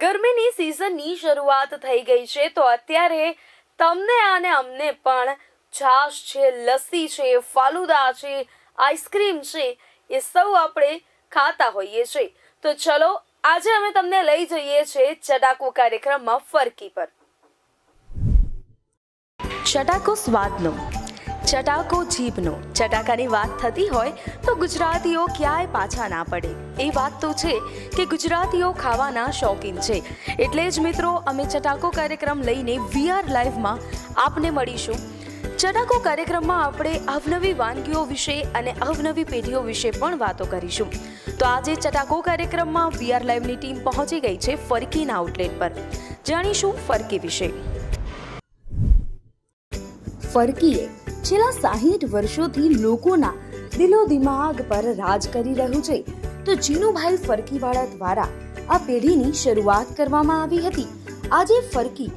ગરમીની સિઝનની શરૂઆત થઈ ગઈ છે, તો અત્યારે તમને અને અમને પણ છાશ છે, લસ્સી છે, ફાલુદા છે, આઈસ્ક્રીમ છે, એ સૌ આપણે ખાતા હોઈએ છીએ તો ચલો, આજે અમે તમને લઈ જઈએ છીએ ચટાકો કાર્યક્રમમાં ફરકી પર. ચટાકો સ્વાદનો ચટાકો જીભનો. ચટાકાની વાત થતી હોય તો ગુજરાતીઓ ક્યાંય પાછા ના પડે. એ વાત તો છે કે ગુજરાતીઓ ખાવાના શોખીન છે. એટલે જ મિત્રો, અમે ચટાકો કાર્યક્રમ લઈને વીઆર લાઈવમાં આપને મળીશું. ચટાકો કાર્યક્રમમાં આપણે અવનવી વાનગીઓ વિશે અને અવનવી પેઢીઓ વિશે પણ વાતો કરીશું. તો આજે ચટાકો કાર્યક્રમમાં વીઆર લાઈવની ટીમ પહોંચી ગઈ છે ફરકીના આઉટલેટ પર. જાણીશું ફરકી વિશે. ફરકીએ છેલ્લા સાહીઠ વર્ષોથી લોકોના દિલો દિમાગ પર રાજ કરી રહ્યું છે. તો જીનુભાઈ ફરકીવાળા દ્વારા આ પેઢીની શરૂઆત કરવામાં આવી હતી. આજે ફરકી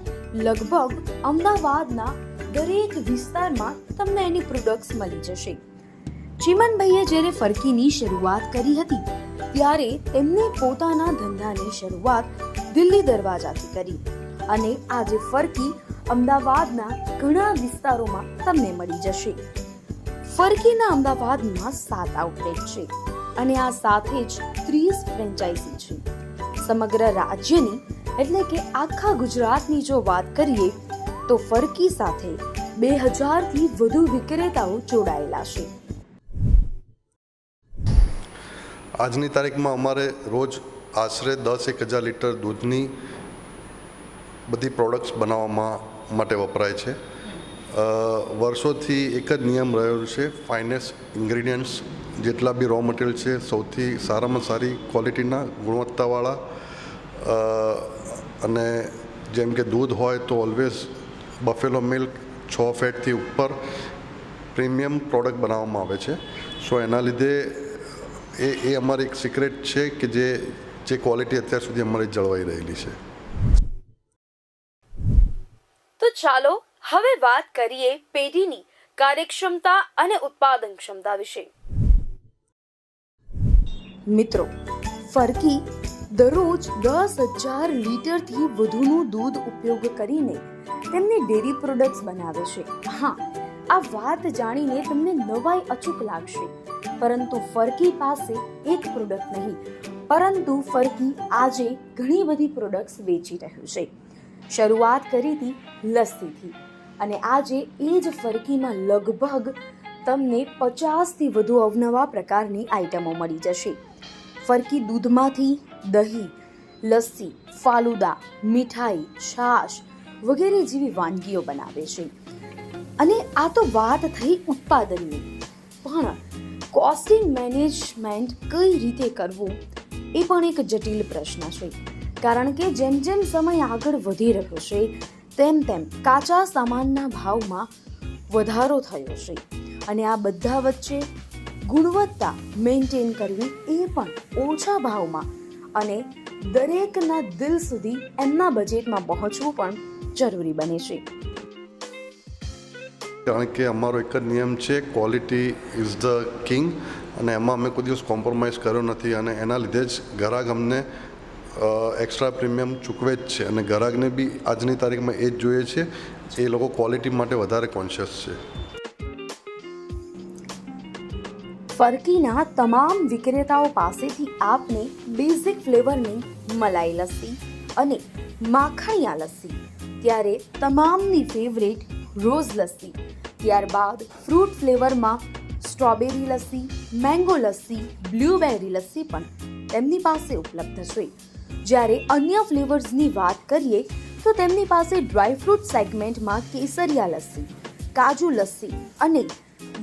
લગભગ અમદાવાદના દરેક વિસ્તારમાં તમને એની પ્રોડક્ટ્સ મળી જશે. ચીમનભાઈએ જ્યારે ફરકીની શરૂઆત કરી હતી, ત્યારે તેમણે પોતાના ધંધાની શરૂઆત દિલ્હી દરવાજાથી કરી. અને આજે ફરકી અમદાવાદના ઘણા વિસ્તારોમાં તમને મળી જશે. ફરકીના અમદાવાદમાં સાત આઉટલેટ છે અને આ સાથે જ ત્રીસ ફ્રેન્ચાઇઝી છે. સમગ્ર રાજ્યની એટલે કે આખા ગુજરાતની જો વાત કરીએ, તો ફરકી સાથે બે હજારથી વધુ વિક્રેતાઓ જોડાયેલા છે. આજની તારીખમાં અમારે રોજ આશરે દસ એક હજાર લીટર દૂધની બધી પ્રોડક્ટ્સ બનાવવામાં માટે વપરાય છે. વર્ષોથી એક જ નિયમ રહ્યો છે ફાઇનેસ્ટ ઇન્ગ્રીડિયન્ટ્સ જેટલા બી રો મટીરિયલ છે, સૌથી સારામાં સારી ક્વોલિટીના ગુણવત્તાવાળા અને જેમ કે દૂધ હોય તો ઓલવેઝ બફેલો મિલ્ક છ ફેટથી ઉપર પ્રીમિયમ પ્રોડક્ટ બનાવવામાં આવે છે. સો એના લીધે એ એ અમારી એક સિક્રેટ છે કે જે જે ક્વોલિટી અત્યાર સુધી અમારી જળવાઈ રહેલી છે તો ચાલો હવે વાત કરીએ પેઢીની કાર્યક્ષમતા અને ઉત્પાદન ક્ષમતા વિશે. મિત્રો, ફરકી દરરોજ દસ હજાર લીટરથી વધુનું દૂધ ઉપયોગ કરીને તેમની ડેરી પ્રોડક્ટ્સ બનાવે છે. હા, આ વાત જાણીને તમને નવાઈ અચૂક લાગશે. પરંતુ ફરકી પાસે એક પ્રોડક્ટ નહીં, પરંતુ ફરકી આજે ઘણી બધી પ્રોડક્ટ્સ વેચી રહ્યું છે. શરૂઆત કરી હતી લસ્સીથી. અને આજે એ જ ફરકીમાં લગભગ તમને પચાસથી વધુ અવનવા પ્રકારની આઇટમો મળી જશે. ફરકી દૂધમાંથી દહીં, લસ્સી, ફાલુદા, મીઠાઈ, છાશ વગેરે જેવી વાનગીઓ બનાવે છે. અને આ તો વાત થઈ ઉત્પાદનની. પણ કોસ્ટિંગ મેનેજમેન્ટ કઈ રીતે કરવું એ પણ એક જટિલ પ્રશ્ન છે. કારણ કે જેમ જેમ સમય આગળ વધી રહ્યો છે, તેમ તેમ કાચા સામાનના ભાવમાં વધારો થયો છે. અને આ બધા વચ્ચે ગુણવત્તા મેન્ટેન કરવી એ પણ ઓછા ભાવમાં અને દરેકના દિલ સુધી એમના બજેટમાં પહોંચવું પણ જરૂરી બને છે. કારણ કે અમારો એક જ નિયમ છે ક્વોલિટી ઇઝ ધ કિંગ અને એમાં અમે કોઈ દિવસ કોમ્પ્રોમાઇઝ કર્યો નથી અને એના લીધે જ અમને એક્સ્ટ્રા પ્રીમિયમ ચૂકવે જ છે. અને ગ્રાહકને બી આજની તારીખમાં એ જ જોઈએ છે. એ લોકો ક્વોલિટી માટે વધારે કોન્શિયસ છે. ફરકીના તમામ વિક્રેતાઓ પાસેથી આપને બેઝિક ફ્લેવરની મલાઈ લસ્સી અને માખણિયા લસ્સી, ત્યારે તમામની ફેવરેટ રોઝ લસ્સી, ત્યારબાદ fruit ફ્લેવરમાં strawberry lassi mango lassi blueberry lassi પણ તેમની પાસે ઉપલબ્ધ છે. જ્યારે અન્ય ફ્લેવર્સની વાત કરીએ, તો તેમની પાસે ડ્રાયફ્રૂટ સેગમેન્ટમાં કેસરિયા લસ્સી, કાજુ લસ્સી અને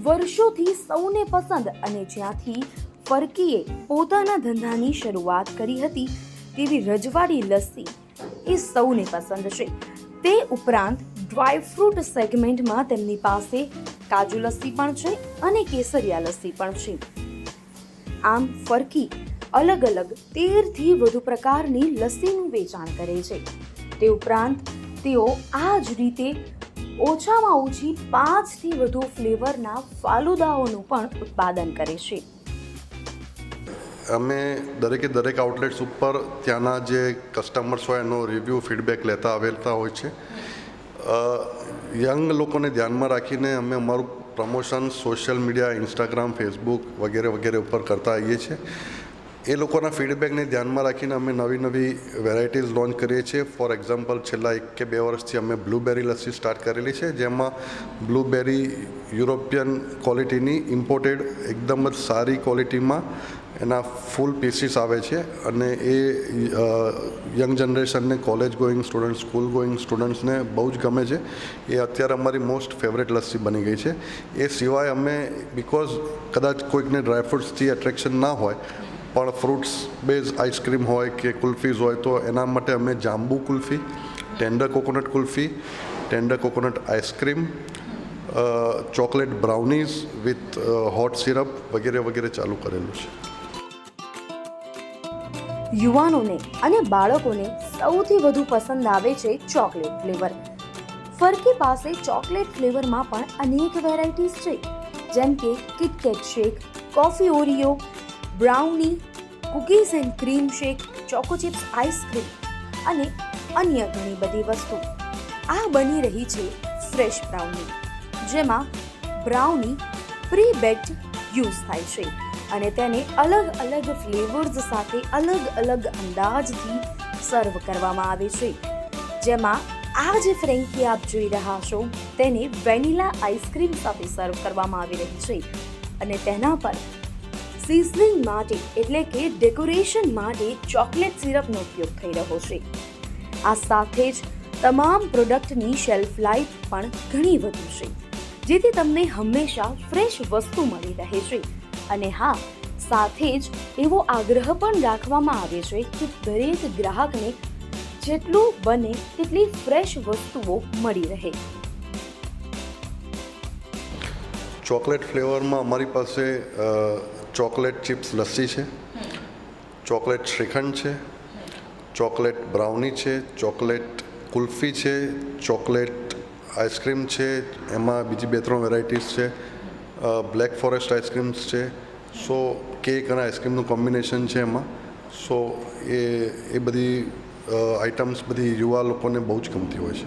વર્ષોથી સૌને પસંદ અને જ્યાંથી ફરકીએ પોતાના ધંધાની શરૂઆત કરી હતી, તેવી રજવાડી લસ્સી એ સૌને પસંદ છે. તે ઉપરાંત ડ્રાયફ્રૂટ સેગમેન્ટમાં તેમની પાસે કાજુ લસ્સી પણ છે અને કેસરિયા લસ્સી પણ છે. આમ ફરકી અલગ અલગ તેરથી વધુ પ્રકારની લસ્સીનું વેચાણ કરે છે. તે ઉપરાંત, તેઓ આ જ રીતે ઓછામાં ઓછી પાંચથી વધુ ફ્લેવરના ફાલુદાઓનું પણ ઉત્પાદન કરે છે. અમે દરેકે દરેક આઉટલેટ્સ ઉપર ત્યાંના જે કસ્ટમર્સ હોય એનો રિવ્યૂ, ફીડબેક લેતા આવેલતા હોય છે. યંગ લોકોને ધ્યાનમાં રાખીને અમે અમારું promotion social media, Instagram, Facebook વગેરે વગેરે ઉપર કરતા આવીએ છીએ. એ લોકોના ફીડબેકને ધ્યાનમાં રાખીને અમે નવી નવી વેરાયટીઝ લોન્ચ કરીએ છીએ. ફોર એક્ઝામ્પલ, છેલ્લા એક કે બે વર્ષથી અમે બ્લુબેરી લસ્સી સ્ટાર્ટ કરેલી છે, જેમાં બ્લુબેરી યુરોપિયન ક્વોલિટીની ઇમ્પોર્ટેડ એકદમ જ સારી ક્વોલિટીમાં એના ફૂલ પીસીસ આવે છે. અને એ young જનરેશનને college going student, school going students બહુ જ ગમે છે. એ અત્યારે અમારી મોસ્ટ ફેવરેટ લસ્સી બની ગઈ છે. એ સિવાય અમે, બિકોઝ કદાચ કોઈકને ડ્રાયફ્રૂટ્સથી એટ્રેક્શન ના હોય પણ ફ્રૂટ્સ બેઝ આઈસ્ક્રીમ હોય કે કુલ્ફીઝ હોય તો એના માટે અમે જાંબુ kulfi tender coconut kulfi tender coconut ice cream chocolate brownies with hot syrup વગેરે વગેરે ચાલુ કરેલું છે. યુવાનોને અને બાળકોને સૌથી વધુ પસંદ આવે છે ચોકલેટ ફ્લેવર ફરકી પાસે ચોકલેટ ફ્લેવરમાં પણ અનેક વેરાયટીઝ છે. જેમ કે KitKat shake coffee Oreo brownie, cookies and cream shake, choco chips ice cream અને અન્ય ઘણી બધી વસ્તુ. આ બની રહી છે ફ્રેશ બ્રાઉની, જેમાં બ્રાઉની પ્રી બેક્ડ યુઝ થાય છે અને તેને અલગ અલગ ફ્લેવર્સ સાથે અલગ અલગ અંદાજથી સર્વ કરવામાં આવે છે. જેમાં આ જે ફ્રેન્કી આપ જોઈ રહ્યા છો, તેને વેનીલા આઈસ્ક્રીમ સાથે સર્વ કરવામાં આવી રહી છે અને તેના પર સિઝનિંગ માટે, એટલે કે ડેકોરેશન માટે ચોકલેટ સિરપનો ઉપયોગ થઈ રહ્યો છે. આ સાથે જ તમામ પ્રોડક્ટની શેલ્ફ લાઈફ પણ ઘણી વધુ છે, જેથી તમને હંમેશા ફ્રેશ વસ્તુ મળી રહે છે. અને હા, સાથે જ એવો આગ્રહ પણ રાખવામાં આવે છે કે દરેક ગ્રાહકને જેટલું બને તેટલી ફ્રેશ વસ્તુઓ મળી રહે. ચોકલેટ ફ્લેવરમાં અમારી પાસે ચોકલેટ ચિપ્સ લસ્સી છે, ચોકલેટ શ્રીખંડ છે, ચોકલેટ બ્રાઉની છે, ચોકલેટ કુલ્ફી છે, ચોકલેટ આઈસ્ક્રીમ છે, એમાં બીજી બે ત્રણ વેરાયટીઝ છે બ્લેક ફોરેસ્ટ આઈસ્ક્રીમ્સ છે, સો કેક અને આઈસ્ક્રીમનું કોમ્બિનેશન છે એમાં, સો એ એ બધી આઇટમ્સ બધી યુવા લોકોને બહુ જ ગમતી હોય છે.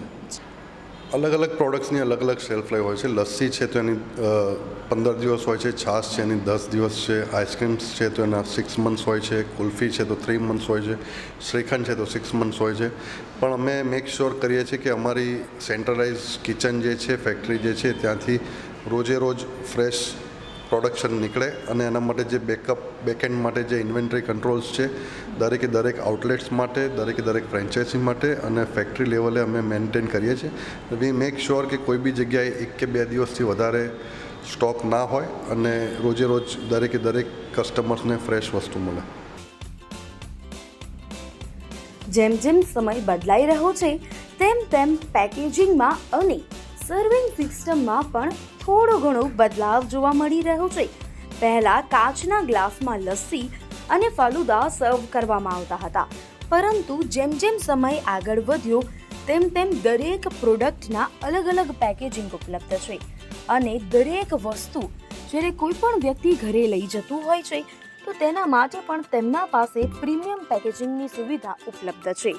અલગ અલગ પ્રોડક્ટ્સની અલગ અલગ શેલ્ફ લાઈફ હોય છે. લસ્સી છે તો એની પંદર દિવસ હોય છે, છાશ છે, એની દસ દિવસ છે આઈસ્ક્રીમ્સ છે તો એના સિક્સ મંથ્સ હોય છે, કુલ્ફી છે તો થ્રી મંથ્સ હોય છે, શ્રીખંડ છે તો સિક્સ મંથ્સ હોય છે. પણ અમે મેક શ્યોર કરીએ છીએ કે અમારી સેન્ટ્રલાઇઝ કિચન જે છે ફેક્ટરી જે છે, ત્યાંથી રોજે રોજ ફ્રેશ પ્રોડક્શન નીકળે અને એના માટે જે બેકઅપ બેકએન્ડ માટે જે ઇન્વેન્ટરી કંટ્રોલ્સ છે, દરેકે દરેક આઉટલેટ્સ માટે, દરેકે દરેક ફ્રેન્ચાઇઝી માટે અને ફેક્ટરી લેવલે અમે મેન્ટેન કરીએ છીએ. વી મેક શ્યોર કે કોઈ બી જગ્યાએ એક કે બે દિવસથી વધારે સ્ટોક ના હોય અને રોજે રોજ દરેકે દરેક કસ્ટમર્સને ફ્રેશ વસ્તુ મળે. જેમ જેમ સમય બદલાઈ રહ્યો છે, તેમ તેમ પેકેજિંગમાં અને સર્વિંગ સિસ્ટમમાં પણ થોડો ઘણો બદલાવ જોવા મળી રહ્યો છે. પહેલા કાચના ગ્લાસમાં લસ્સી અને ફાલુદા સર્વ કરવામાં આવતા હતા. પરંતુ જેમ જેમ સમય આગળ વધ્યો, તેમ તેમ દરેક પ્રોડક્ટના અલગ અલગ પેકેજિંગ ઉપલબ્ધ છે. અને દરેક વસ્તુ જ્યારે કોઈ પણ વ્યક્તિ ઘરે લઈ જતું હોય છે, તો તેના માટે પણ તેમના પાસે પ્રીમિયમ પેકેજિંગની સુવિધા ઉપલબ્ધ છે.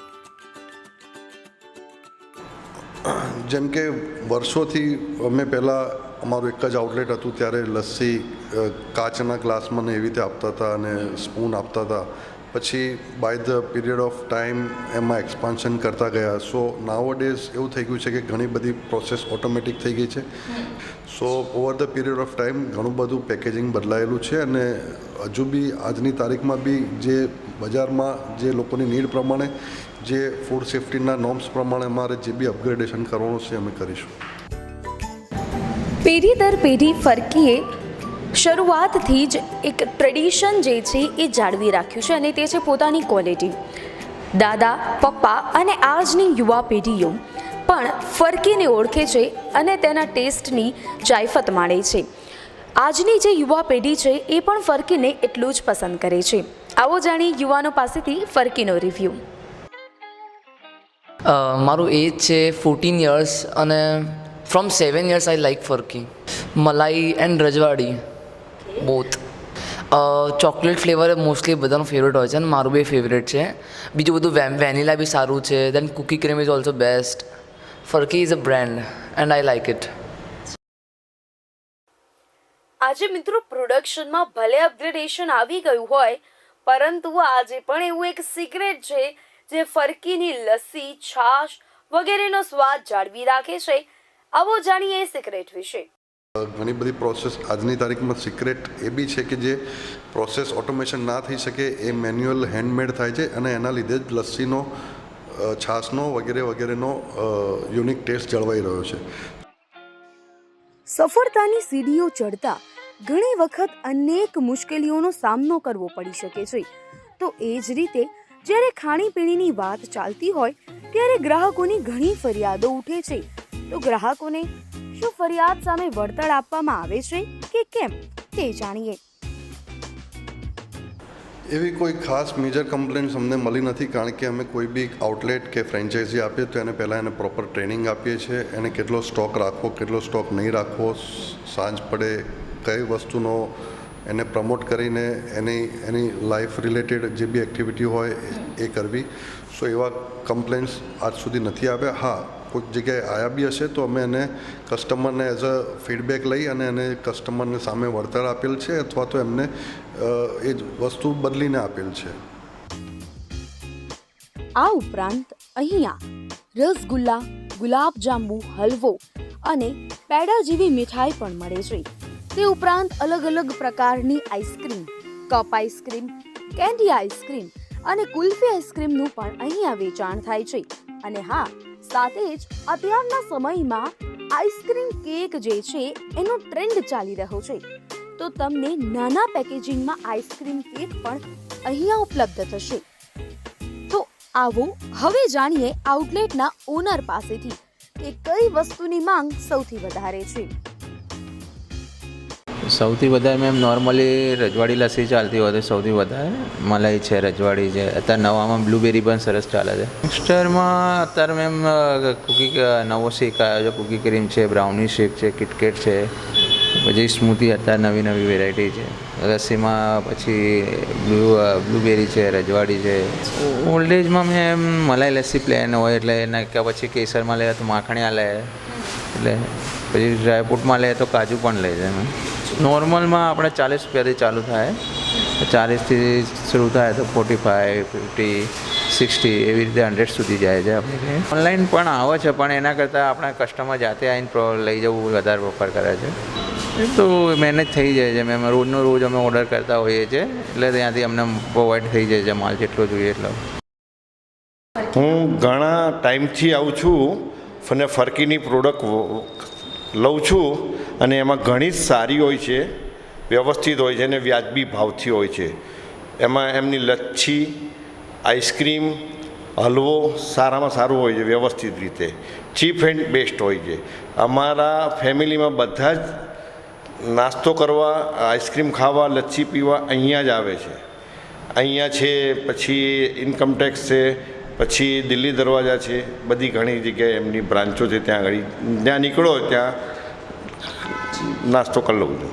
જેમ કે વર્ષોથી અમે પહેલાં અમારું એક જ આઉટલેટ હતું, ત્યારે લસ્સી કાચના ગ્લાસમાં ને એવી રીતે આપતા હતા અને સ્પૂન આપતા હતા. પછી by the period of time એમાં એક્સપાન્શન કરતા ગયા. સો નાવો ડેઝ એવું થઈ ગયું છે કે ઘણી બધી પ્રોસેસ ઓટોમેટિક થઈ ગઈ છે. So over the period of time ઘણું બધું પેકેજિંગ બદલાયેલું છે અને હજુ બી આજની તારીખમાં બી જે બજારમાં જે લોકોની નીડ પ્રમાણે, જે ફૂડ સેફ્ટીના નોર્મ્સ પ્રમાણે અમારે જે બી અપગ્રેડેશન કરવાનું છે અમે કરીશું. પેઢી દર પેઢી ફરકીએ શરૂઆતથી જ એક ટ્રેડિશન જે છે એ જાળવી રાખ્યું છે અને તે છે પોતાની ક્વોલિટી દાદા, પપ્પા અને આજની યુવા પેઢીઓ પણ ફરકીને ઓળખે છે અને તેના ટેસ્ટની જાયફત માણે છે. આજની જે યુવા પેઢી છે, એ પણ ફરકીને એટલું જ પસંદ કરે છે. આવો જાણી યુવાનો પાસેથી ફરકીનો રિવ્યૂ મારું એજ છે ફોર્ટીન યર્સ અને from seven years I like Farki. Malai and Rajwadi. Both chocolate flavour mostly બધાનું ફેવરેટ હોય છે અને મારું બી ફેવરેટ છે. બીજું બધું વેનીલા બી સારું છે then cookie cream is also best Farki is a brand and I like it આજે મિત્રો પ્રોડક્શનમાં ભલે અપગ્રેડેશન આવી ગયું હોય પરંતુ આજે પણ એવું એક સિક્રેટ છે જે ફરકીની લસ્સી છાશ વગેરેનો સ્વાદ જાળવી રાખે છે. આવો જાણીએ એ સિક્રેટ વિશે. ઘણી બધી પ્રોસેસ આજની તારીખમાં સિક્રેટ એ બી છે કે જે પ્રોસેસ ઓટોમેશન ના થઈ શકે એ મેન્યુઅલ હેન્ડમેડ થાય છે અને એના લીધે જ લસ્સીનો છાશનો વગેરે વગેરેનો યુનિક ટેસ્ટ જળવાઈ રહ્યો છે. સફળતાની સીડીઓ ચડતા ઘણી વખત અનેક મુશ્કેલીઓનો સામનો કરવો પડી શકે છે. તો એ જ રીતે જ્યારે ખાણીપીણીની વાત ચાલતી હોય, ત્યારે ગ્રાહકોની ઘણી ફરિયાદો ઉઠે છે. તો ગ્રાહકોને શું ફરિયાદ સામે વળતર આપવામાં આવે છે કે કેમ તે જાણીએ. એવી કોઈ ખાસ મેજર કમ્પ્લેન્ટ્સ અમને મળી નથી કારણ કે અમે કોઈ બી આઉટલેટ કે ફ્રેન્ચાઇઝી આપીએ તો એને પહેલાં એને પ્રોપર ટ્રેનિંગ આપીએ છીએ. એને કેટલો સ્ટોક રાખવો, કેટલો સ્ટોક નહીં રાખવો, સાંજ પડે કઈ વસ્તુનો એને પ્રમોટ કરીને એની એની લાઈફ રિલેટેડ જે બી એક્ટિવિટી હોય એ કરવી. સો એવા કમ્પ્લેન્ટ્સ આજ સુધી નથી આવ્યા. હા કોઈક જગ્યાએ આવ્યા બી હશે તો અમે એને કસ્ટમરને એઝ અ ફીડબેક લઈ અને એને કસ્ટમરને સામે વળતર આપેલ છે અથવા તો એમને એ જ વસ્તુ બદલીને આપેલ છે. આ ઉપરાંત અહીંયા રસગુલ્લા, ગુલાબજાંબુ, હલવો અને પેડા જેવી મીઠાઈ પણ મળે છે. તે ઉપરાંત અલગ અલગ પ્રકારની ice cream, cup ice cream, candy ice cream અને કુલ્ફી આઈસ્ક્રીમનું પણ અહીંયા વેચાણ થાય છે. અને હા, સાથે જ અત્યારના સમયમાં આઈસ્ક્રીમ કેક જે છે, એનો ટ્રેન્ડ ચાલી રહ્યો છે. તો તમને નાના પેકેજિંગમાં આઈસ્ક્રીમ કેક પણ અહીંયા ઉપલબ્ધ થશે. તો આવો, હવે જાણીએ આઉટલેટના ઓનર પાસેથી કે કઈ વસ્તુની માંગ સૌથી વધારે છે. સૌથી વધારે મેમ નોર્મલી રજવાડી લસ્સી ચાલતી હોય તો સૌથી વધારે મલાઈ છે, રજવાડી છે. અત્યારે નવામાં બ્લુબેરી પણ સરસ ચાલે છે. મિક્સચરમાં અત્યારે મેમ કુકી નવો શેક આવ્યો છે. કુકી ક્રીમ છે બ્રાઉની શેક છે કિટકેટ છે. પછી સ્મૂથી અત્યારે નવી નવી વેરાયટી છે. લસ્સીમાં પછી બ્લુ બ્લુબેરી છે, રજવાડી છે. ઓલ્ડ એજમાં એમ મલાઈ લસ્સી પ્લેન હોય એટલે એના કે પછી કેસરમાં લે, તો માખણિયા લે. એટલે પછી ડ્રાયફ્રૂટમાં લે, તો કાજુ પણ લે છે મેમ નોર્મલમાં આપણે ચાલીસ રૂપિયાથી ચાલુ થાય. ચાલીસથી શરૂ થાય તો ફોર્ટી ફાઇવ ફિફ્ટી સિક્સટી એવી રીતે હંડ્રેડ સુધી જાય છે આપણે ઓનલાઈન પણ આવે છે પણ એના કરતાં આપણા કસ્ટમર જાતે આવીને લઈ જવું વધારે પ્રેફર કરે છે. એ તો મેનેજ થઈ જાય છે. મેં રોજનો રોજ અમે ઓર્ડર કરતા હોઈએ છીએ એટલે ત્યાંથી અમને પ્રોવાઈડ થઈ જાય છે માલ જેટલો જોઈએ એટલો. હું ઘણા ટાઈમથી આવું છું અને ફરકીની પ્રોડક્ટ લઉં છું. અને એમાં ઘણી જ સારી હોય છે, વ્યવસ્થિત હોય છે અને વ્યાજબી ભાવથી હોય છે. એમાં એમની લચ્છી, આઈસ્ક્રીમ, હલવો સારામાં સારું હોય છે વ્યવસ્થિત રીતે. ચીપ એન્ડ બેસ્ટ હોય છે. અમારા ફેમિલીમાં બધા જ નાસ્તો કરવા, આઈસ્ક્રીમ ખાવા, લચ્છી પીવા અહીંયા જ આવે છે. અહીંયા છે, પછી ઇન્કમટેક્સ છે, પછી દિલ્હી દરવાજા છે, બધી ઘણી જગ્યાએ એમની બ્રાન્ચો છે, ત્યાં ઘણી, જ્યાં નીકળો ત્યાં નાસ્તો કરી લઉં છું.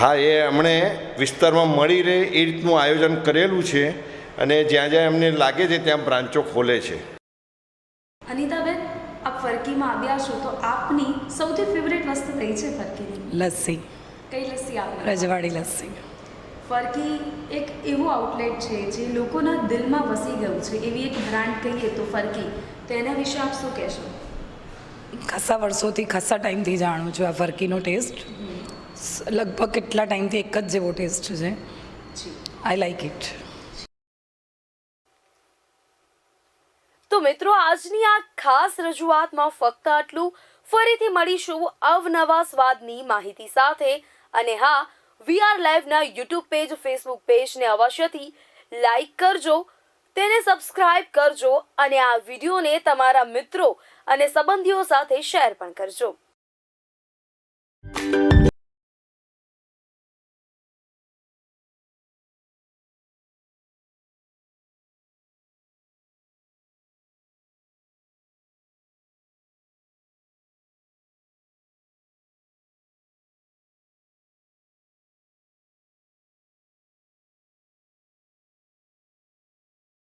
હા એ અમણે વિસ્તારમાં મળી રહે એ રીતનું આયોજન કરેલું છે અને જ્યાં જ્યાં એમને લાગે છે ત્યાં બ્રાન્ચો ખોલે છે. અનિતાબેન આપ ફરકીમાં આવ્યા છો તો આપની સૌથી ફેવરેટ વસ્તુ કઈ છે ફરકીની? લસ્સી. કઈ લસ્સી આપ રજવાડી લસ્સી. ફરકી એક એવું આઉટલેટ છે જે લોકોના દિલમાં વસી ગયું છે. એવી એક બ્રાન્ડ કહીએ તો ફરકી. તેના વિશે આપ શું કહેશો? ખાસા વર્ષોથી ખાસા ટાઈમથી જાણું છું આ ફરકીનો ટેસ્ટ. લગભગ કેટલા ટાઈમથી એક જ જેવો ટેસ્ટ છે. આઈ લાઈક ઇટ તો મિત્રો આજની આ ખાસ રજૂઆતમાં ફક્ત આટલું. ફરીથી મળીશું અવનવા સ્વાદની માહિતી સાથે. અને હા વી આર લાઈવના યુટ્યુબ પેજ ફેસબુક પેજને અવશ્યથી લાઈક કરજો. તેને સબસ્ક્રાઇબ કરજો અને આ વિડીયોને તમારા મિત્રો અને સંબંધીઓ સાથે શેર પણ કરજો.